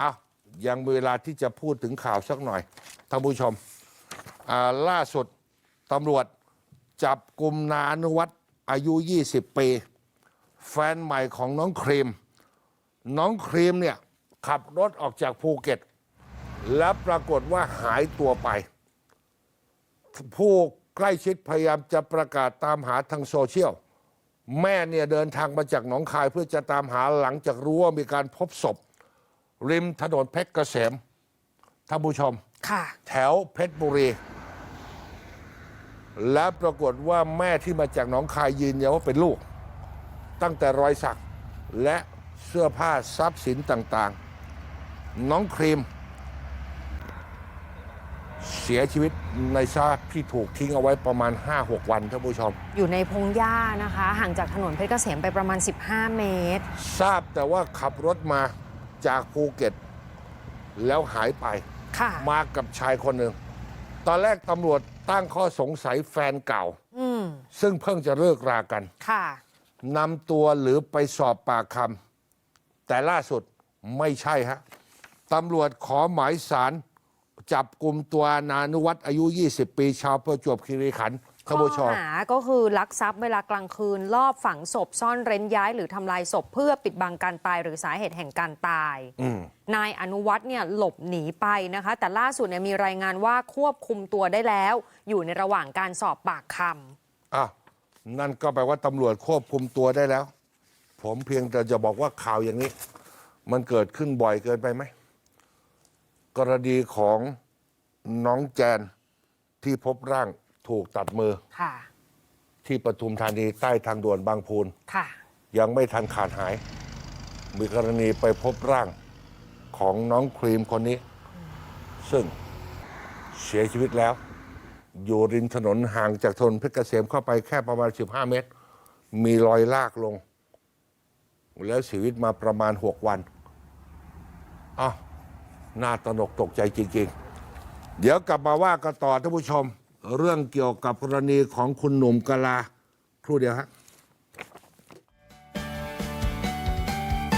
อ้ายังมีเวลาที่จะพูดถึงข่าวสักหน่อยท่านผู้ชมล่าสุดตำรวจจับกลุ่มนานุวัตรอายุ 20 ปี แฟนใหม่ของน้องครีม น้องครีมเนี่ยขับรถออกจากภูเก็ต แล้วปรากฏว่าหายตัวไป ผู้ใกล้ชิดพยายามจะประกาศตามหาทางโซเชียล แม่เนี่ยเดินทางมาจากหนองคายเพื่อจะตามหาหลังจากรู้ว่ามีการพบศพ ริมถนนเพชรเกษมท่านผู้ชม ค่ะ แถวเพชรบุรี และปรากฏว่าแม่ที่มาจากหนองคายยืนยันว่าเป็นลูก ตั้งแต่รอยสักและเสื้อผ้าทรัพย์สินต่างๆ น้องครีม เสียชีวิตในสภาพที่ถูกทิ้งเอาไว้ประมาณ 5-6 วันท่านผู้ชม อยู่ในพงหญ้านะคะ ห่างจากถนนเพชรเกษมไปประมาณ 15 เมตร ทราบแต่ว่าขับรถมา จากภูเก็ต แล้วหายไป ค่ะมากับชายคนหนึ่ง ตอนแรกตำรวจตั้งข้อสงสัยแฟนเก่า อืมซึ่งเพิ่งจะเลิกรากันค่ะนำตัวหรือไปสอบปากคำแต่ล่าสุดไม่ใช่ฮะตำรวจขอหมายสารจับกลุ่มตัวนานุวัตรอายุ 20 ปี ชาวประจวบคีรีขันธ์ท่านผู้ช ข้อมหาก็คือลักทรัพย์เวลากลางคืนลอบฝังศพซ่อนเร้นย้าย หรือทำลายศพเพื่อปิดบังการตายหรือสาเหตุแห่งการตายอืมนายอนุวัฒน์เนี่ยหลบหนีไปนะคะ แต่ล่าสุดเนี่ยมีรายงานว่าควบคุมตัวได้แล้ว อยู่ในระหว่างการสอบปากคอะนั่นก็แปลว่าตำรวจควบคุมตัวได้แล้ว ผมเพียงแต่จะบอกว่าข่าวอย่างนี้ มันเกิดขึ้นบ่อยเกินไปไหมกรณีของน้องแจนที่พบร่าง ถูกตัดมือำค่ะ ที่ปทุมธานีใต้ทางด่วนบางพูน ค่ะ ยังไม่ทันขาดหาย มีกรณีไปพบร่างของน้องครีมคนนี้ ซึ่งเสียชีวิตแล้ว อยู่ริมถนนห่างจากถนนเพชรเกษมเข้าไปแค่ประมาณ 15 เมตร มีรอยลากลง แล้วเสียชีวิตมาประมาณ 6 วันอ้าวน่าตระหนกตกใจจริง ๆ เดี๋ยวกลับมาว่ากันต่อท่านผู้ชม เรื่องเกี่ยวกับกรณีของคุณหนุ่มกะลาครู่เดียวฮะ